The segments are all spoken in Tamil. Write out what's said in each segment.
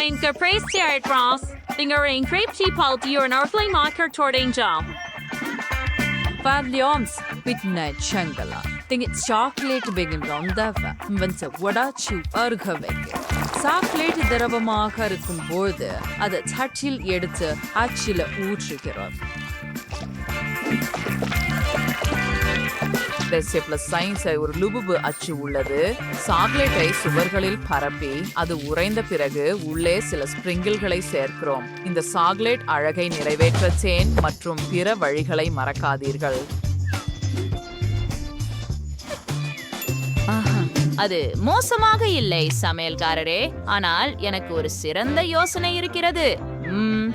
Flying Caprice Tiart Ross. Fingering Crepe Cheap Palti or an Earthly Marker Tording Angel. Fadlions Midnight Shangala. Think it's chocolate begin rondava. Vince வடாச்சு chu வைக்க சாக்லேட் திரவமாக இருக்கும் போது அதை சட்டில் எடுத்து அச்சில ஊற்றுகிறோம் ரெசிப்ல சயின்ஸ் ஒரு லுபுபு அச்சு உள்ளது. சாக்லேட்டை சுவர்களில் பரப்பி அது உறைந்த பிறகு உள்ளே சில ஸ்பிரிங்கிள்களை சேர்க்கிறோம். இந்த சாக்லேட் அழகை நிறைவேற்ற சேன் மற்றும் பிற வழிகளை மறக்காதீர்கள். அது மோசமாக இல்லை சமையல்காரரே. ஆனால் எனக்கு ஒரு சிறந்த யோசனை இருக்கிறது.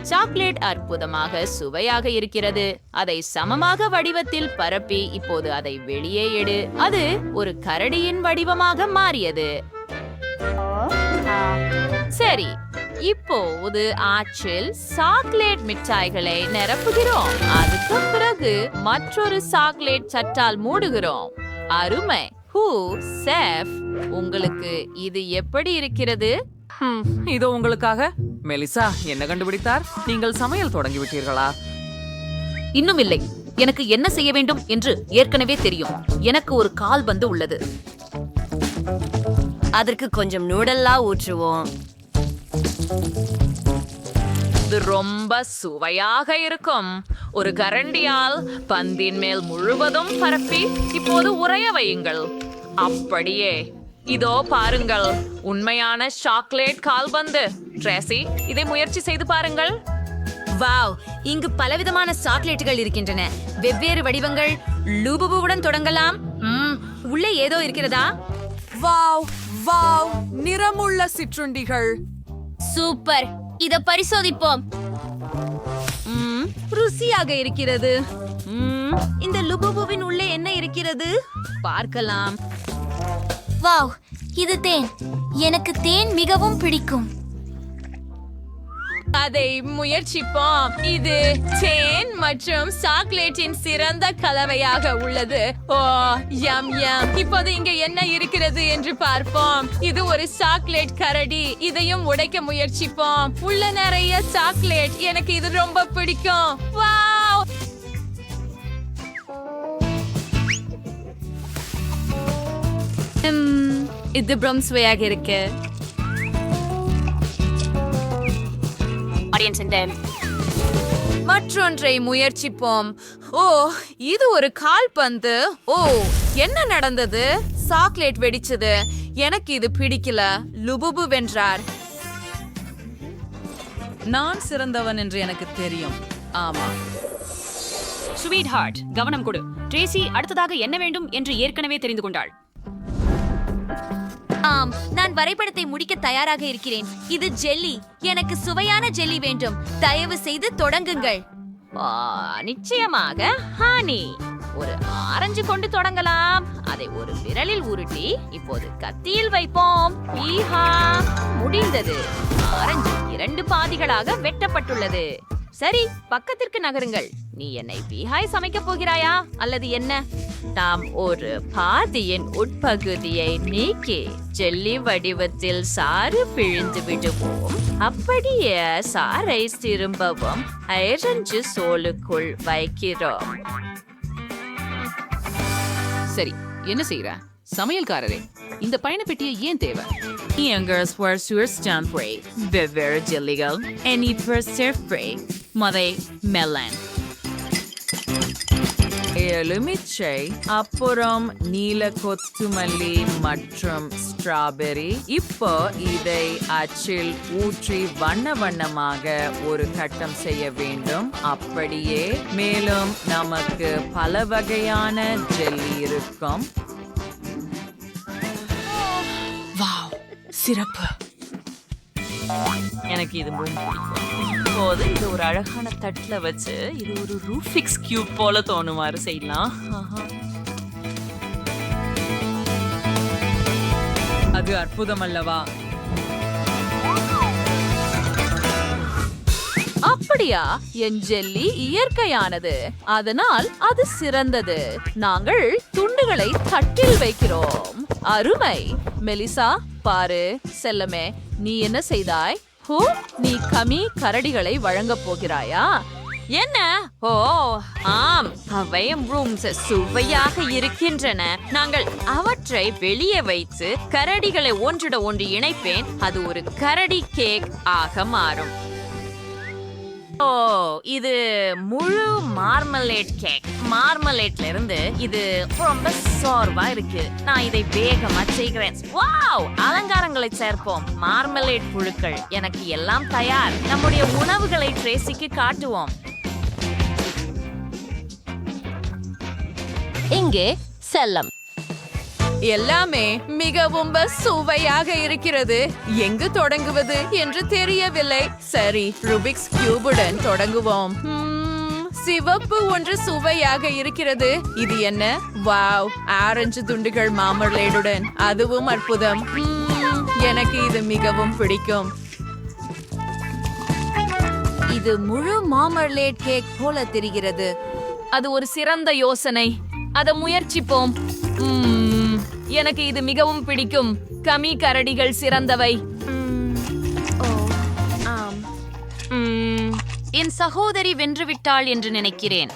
சாக்லேட் அற்புதமாக சுவையாக இருக்கிறது. அதை சமமாக வடிவத்தில் பரப்பி இப்போது அதை வெளியே எடு. அது ஒரு கரடியின் வடிவமாக மாறியது. சரி இப்போது ஆற்றில் சாக்லேட் மிட்டாய்களை நிரப்புகிறோம். அதுக்கு பிறகு மற்றொரு சாக்லேட் சட்டால் மூடுகிறோம். அருமை. ஹூ செஃப் உங்களுக்கு இது எப்படி இருக்கிறது? இது இதோ உங்களுக்காக. மெலிசா என்ன கண்டுபிடித்தார்? நீங்கள் சமையல் தொடங்கி விட்டீர்களா இன்னும் இல்லை எனக்கு என்ன செய்ய வேண்டும் என்று ஏற்கனவே தெரியும். எனக்கு ஒரு கால் பந்து உள்ளது. அதற்கு கொஞ்சம் நூடல்லா ஊற்றுவோம். இது ரொம்ப சுவையாக இருக்கும். ஒரு கரண்டியால் பந்தின் மேல் முழுவதும் பரப்பி இப்போது உறைய வையுங்கள். அப்படியே. இதோ பாருங்கள். உண்மையான சாக்லேட் கால்பந்து ட்ரேசி இதை முயற்சி செய்து பாருங்கள். வாவ் இங்கு பலவிதமான சாக்லேட்டுகள் இருக்கின்றன. வெவ்வேறு வடிவங்கள். லூபுபுவுடன் தொடங்கலாம். ம், உள்ளே ஏதோ இருக்கிறதா? வாவ் வாவ் நிறமுள்ள சிற்றுண்டிகள். சூப்பர். இத பரிசோதிப்போம். ம், ருசியாக இருக்கிறது. ம், இந்த லுபுபுவின் உள்ளே என்ன இருக்கிறது? பார்க்கலாம். வாவ் இது தேன். எனக்கு தேன் மிகவும் பிடிக்கும். அதை முயற்சிப்போம். இது தேன் மற்றும் சாக்லேட்டின் சிறந்த கலவையாக உள்ளது. Oh yum yum. இப்போது இங்க என்ன இருக்கிறது என்று பார்ப்போம். இது ஒரு சாக்லேட் கரடி. இதையும் உடைக்க முயற்சிப்போம். உள்ள நிறைய சாக்லேட். எனக்கு இது ரொம்ப பிடிக்கும். வாவ்! இது பிரம் சுவையாக இருக்கு. மற்றொன்றை முயற்சிப்போம். ஓ இது ஒரு கால்பந்து. ஓ என்ன நடந்தது? சாக்லேட் வெடிச்சது. எனக்கு இது பிடிக்கல. லுபுபு வென்றார். நான் சிறந்தவன் என்று எனக்கு தெரியும். ஆமா. ஸ்வீட் ஹார்ட் கவனம் கொடு. ட்ரேசி அடுத்ததாக என்ன வேண்டும் என்று ஏற்கனவே தெரிந்து கொண்டாள். ஆம் நான் வரைபடத்தை முடிக்க தயாராக இருக்கிறேன். இது ஜெல்லி. எனக்கு சுவையான ஜெல்லி வேண்டும். தயவு செய்து தொடங்குங்கள். நிச்சயமாக ஹானி. ஒரு ஆரஞ்சு கொண்டு தொடங்கலாம். அதை ஒரு விரலில் உருட்டி இப்போது கத்தியில் வைப்போம். முடிந்தது. ஆரஞ்சு இரண்டு பாதிகளாக வெட்டப்பட்டுள்ளது. சரி பக்கத்திற்கு நகருங்கள். நீ என்னை பீஹாய் சமைக்கப் போகிறாயா? அல்லது என்ன? நாம் ஒரு பாதியின் உட்பகுதியை நீக்கி ஜெல்லி வடிவத்தில் சாறு பிழிந்து விடுவோம். அப்படியே சாறை திரும்பவும் ஐரஞ்சு சோலுக்குள் வைக்கிறோம். சரி என்ன செய்யற சமையல்காரரே இந்த பயணப்பெட்டியை ஏன் தேவை? Youngers were Swiss Stand Free, வெவ்வேறு ஜெல்லிகள், any per free, மதை மெலன். எலுமிச்சை அப்புறம் நீல கொத்துமல்லி மற்றும் ஸ்ட்ராபெரி. இப்போ இதை அச்சில் ஊற்றி வண்ண வண்ணமாக ஒரு கட்டம் செய்ய வேண்டும். அப்படியே மேலும் நமக்கு பல வகையான ஜெல்லி இருக்கும். சிறப்பு. எனக்கு இது பிடிக்கும். இப்போது இது ஒரு அழகான தட்டுல வச்சு இது ஒரு ரூஃபிக்ஸ் கியூப் போல தோணுமாறு செய்யலாம். அது அற்புதம் அல்லவா? அப்படியா? என் ஜெல்லி இயற்கையானது. அதனால் அது சிறந்தது. நாங்கள் துண்டுகளை தட்டில் வைக்கிறோம். அருமை. மெலிசா பாரு. செல்லமே நீ என்ன செய்தாய்? ஹூ நீ கமி கரடிகளை வழங்கப் போகிறாயா? என்ன? ஓ ஆம் அவை ரூம்ஸ் சுவையாக இருக்கின்றன. நாங்கள் அவற்றை வெளியே வைத்து கரடிகளை ஒன்றுட ஒன்று இணைப்பேன். அது ஒரு கரடி கேக் ஆக மாறும். ஓ இது முழு மார்மலேட் கேக். மார்மலேட்ல இருந்து இது ரொம்ப சோர்வா இருக்கு. நான் இதை வேகமா செய்கிறேன். வாவ்! அலங்காரங்களை சேர்ப்போம். மார்மலேட் புழுக்கள். எனக்கு எல்லாம் தயார். நம்முடைய உணவுகளை ட்ரேசிக்கு காட்டுவோம். இங்கே செல்லம். எல்லாமே மிகவும் சுவையாக இருக்கிறது. எங்கு தொடங்குவது என்று தெரியவில்லை. சரி ருபிக்ஸ் கியூபுடன் தொடங்குவோம். சிவப்பு ஒன்று சுவையாக இருக்கிறது. இது என்ன? வாவ் ஆரஞ்சு துண்டுகள் மாமர்லேடுடன். அதுவும் அற்புதம். எனக்கு இது மிகவும் பிடிக்கும். இது முழு மாமர்லேட் கேக் போல தெரிகிறது. அது ஒரு சிறந்த யோசனை. அதை முயற்சிப்போம். உம், எனக்கு இது மிகவும் பிடிக்கும். கமி கரடிகள் சிறந்தவை. ம், என் சகோதரி வென்றுவிட்டாள் என்று நினைக்கிறேன்.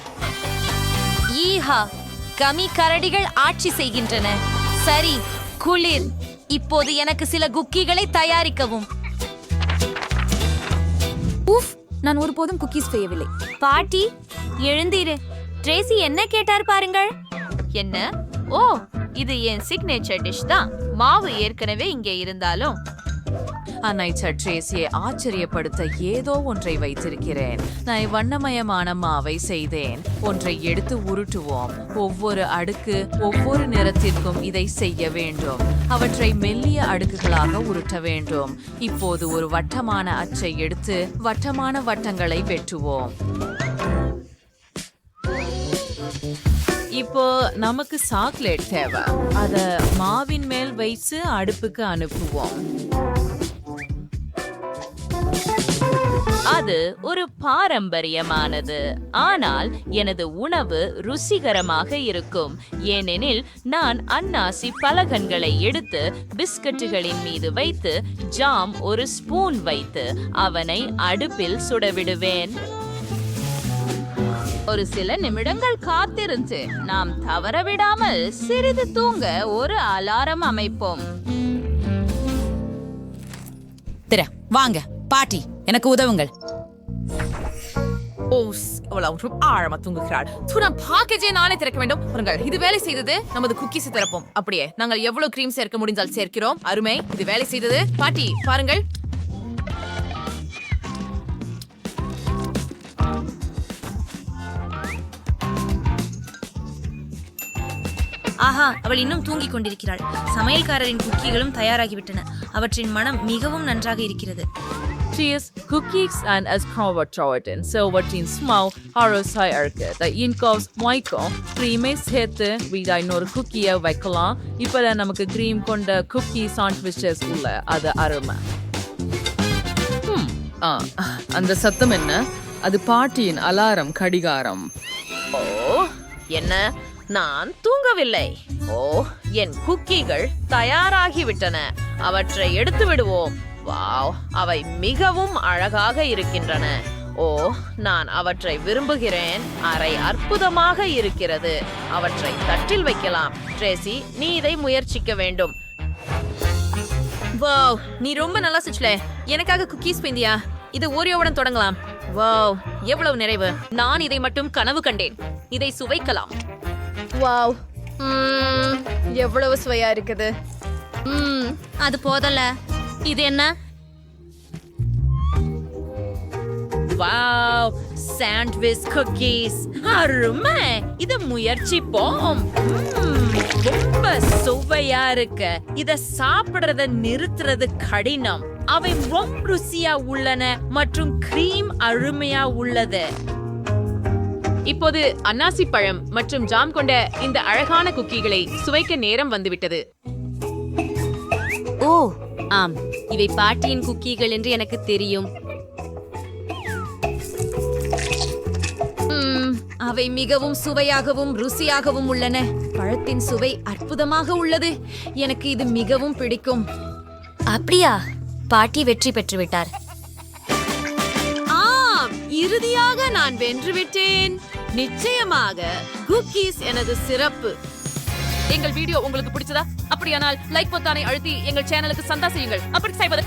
ஈஹா கமி கரடிகள் ஆட்சி செய்கின்றன. சரி குளிர். இப்போது எனக்கு சில குக்கீகளை தயாரிக்கவும். உஃப் நான் ஒருபோதும் குக்கீஸ் செய்யவில்லை. பாட்டி எழுந்தீரு. ட்ரேசி என்ன கேட்டார் பாருங்கள். என்ன? ஓ இது என் சிக்னேச்சர் டிஷ் தான். மாவு ஏற்கனவே இங்கே இருந்தாலும். அன்னை ட்ரேசியை ஆச்சரியப்படுத்த ஏதோ ஒன்றை வைத்திருக்கிறேன். நான் வண்ணமயமான மாவை செய்தேன். ஒன்றை எடுத்து உருட்டுவோம். ஒவ்வொரு அடுக்கு ஒவ்வொரு நிறத்திற்கும் இதை செய்ய வேண்டும். அவற்றை மெல்லிய அடுக்குகளாக உருட்ட வேண்டும். இப்போது ஒரு வட்டமான அச்சை எடுத்து வட்டமான வட்டங்களை வெட்டுவோம். இப்போ நமக்கு சாக்லேட் தேவை. அத மாவின் மேல் வைத்து அடுப்புக்கு அனுப்புவோம். அது ஒரு பாரம்பரியமானது. ஆனால் எனது உணவு ருசிகரமாக இருக்கும். ஏனெனில் நான் அன்னாசி பலகன்களை எடுத்து பிஸ்கட்டுகளின் மீது வைத்து ஜாம் ஒரு ஸ்பூன் வைத்து அவனை அடுப்பில் சுடவிடுவேன் ஒரு சில நிமிடங்கள் காத்திருந்து நாம் தவறவிடாமல் சிறிது தூங்க ஒரு அலாரம் அமைப்போம். திர வாங்க பாட்டி எனக்கு உதவுங்கள். ஓ அவ்வளவு ஆழமா தூங்குகிறாள். துணா பாக்கேஜே நானே திறக்க வேண்டும். பாருங்கள் இது வேலை செய்தது நமது குக்கீஸ் திறப்போம். அப்படியே நாங்கள் எவ்வளவு கிரீம் சேர்க்க முடிந்தால் சேர்க்கிறோம்? அருமை இது வேலை செய்தது. பாட்டி பாருங்கள். ஆஹா அவள் இன்னும் தூங்கிக் கொண்டிருக்கிறாள். சமையல்காரரின் குக்கீகளும் தயாராகிவிட்டன. அவற்றின் மனம் மிகவும் நன்றாக இருக்கிறது. Cheese, cookies and as provotrotin. So what in small harosai இருக்கு the இன்காஸ் மொய்க்கும் க்ரீமை சேர்த்து வீடா இன்னொரு குக்கியை வைக்கலாம் இப்போதான் நமக்கு க்ரீம் கொண்ட குக்கி சாண்ட்விச்சஸ் உள்ள அது அருமை. ஆ, அந்த சத்தம் என்ன? அது பாட்டியின் அலாரம் கடிகாரம். ஓ என்ன? நான் தூங்கவில்லை. ஓ என் குக்கீகள் தயாராகிவிட்டன. அவற்றை எடுத்து விடுவோம். வாவ் அவை மிகவும் அழகாக இருக்கின்றன. ஓ நான் அவற்றை விரும்புகிறேன். அறை அற்புதமாக இருக்கிறது. அவற்றை தட்டில் வைக்கலாம். ட்ரேசி நீ இதை முயற்சிக்க வேண்டும். வாவ் நீ ரொம்ப நல்லா சுச்சுலே. எனக்காக குக்கீஸ் பிந்தியா? இது ஓரியோவுடன் தொடங்கலாம். வாவ் எவ்வளவு நிறைவு. நான் இதை மட்டும் கனவு கண்டேன். இதை சுவைக்கலாம். வாவ் எவ்வளவு சுவையா இருக்குது. ம் அது போதல இது என்ன? வாவ் சாண்ட்விச் குக்கீஸ் அருமை. இத முயற்சிப்போம். ரொம்ப சுவையா இருக்கு. இத சாப்பிடுறத நிறுத்துறது கடினம். அவை ரொம்ப ருசியா உள்ளன மற்றும் கிரீம் அருமையா உள்ளது. இப்போது அன்னாசி பழம் மற்றும் ஜாம் கொண்ட இந்த அழகான குக்கீகளை சுவைக்க நேரம் வந்துவிட்டது. ஓ ஆம். இவை பாட்டியின் குக்கீகள் என்று எனக்கு தெரியும். அவை மிகவும் சுவையாகவும் ருசியாகவும் உள்ளன. பழத்தின் சுவை அற்புதமாக உள்ளது. எனக்கு இது மிகவும் பிடிக்கும். அப்படியா? பாட்டி வெற்றி பெற்று விட்டார் இறுதியாக நான் வென்றுவிட்டேன். நிச்சயமாக குக்கீஸ் எனது சிறப்பு. எங்கள் வீடியோ உங்களுக்கு பிடிச்சதா? அப்படியானால் லைக் பொத்தானை அழுத்தி எங்கள் சேனலுக்கு சந்தா செய்யுங்கள். அப்படி செய்வது